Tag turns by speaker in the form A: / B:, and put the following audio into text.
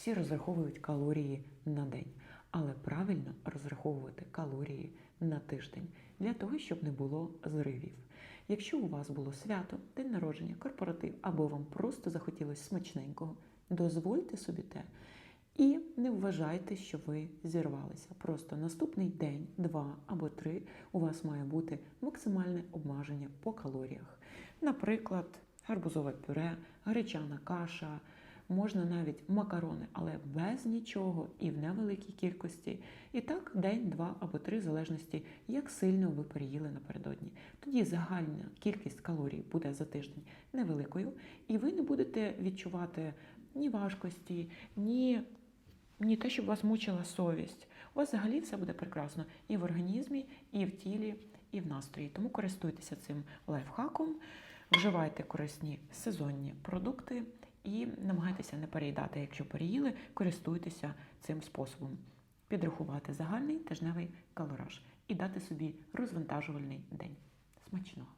A: Всі розраховують калорії на день, але правильно розраховувати калорії на тиждень для того, щоб не було зривів. Якщо у вас було свято, день народження, корпоратив або вам просто захотілося смачненького, дозвольте собі те. І не вважайте, що ви зірвалися. Просто наступний день, два або три у вас має бути максимальне обмеження по калоріях. Наприклад, гарбузове пюре, гречана каша, можна навіть макарони, але без нічого і в невеликій кількості. І так день, два або три, в залежності, як сильно ви переїли напередодні. Тоді загальна кількість калорій буде за тиждень невеликою, і ви не будете відчувати ні важкості, ні ні те, щоб вас мучила совість. У вас взагалі все буде прекрасно і в організмі, і в тілі, і в настрої. Тому користуйтеся цим лайфхаком, вживайте корисні сезонні продукти і намагайтеся не переїдати. Якщо переїли, користуйтеся цим способом. Підрахувати загальний тижневий калораж і дати собі розвантажувальний день. Смачного!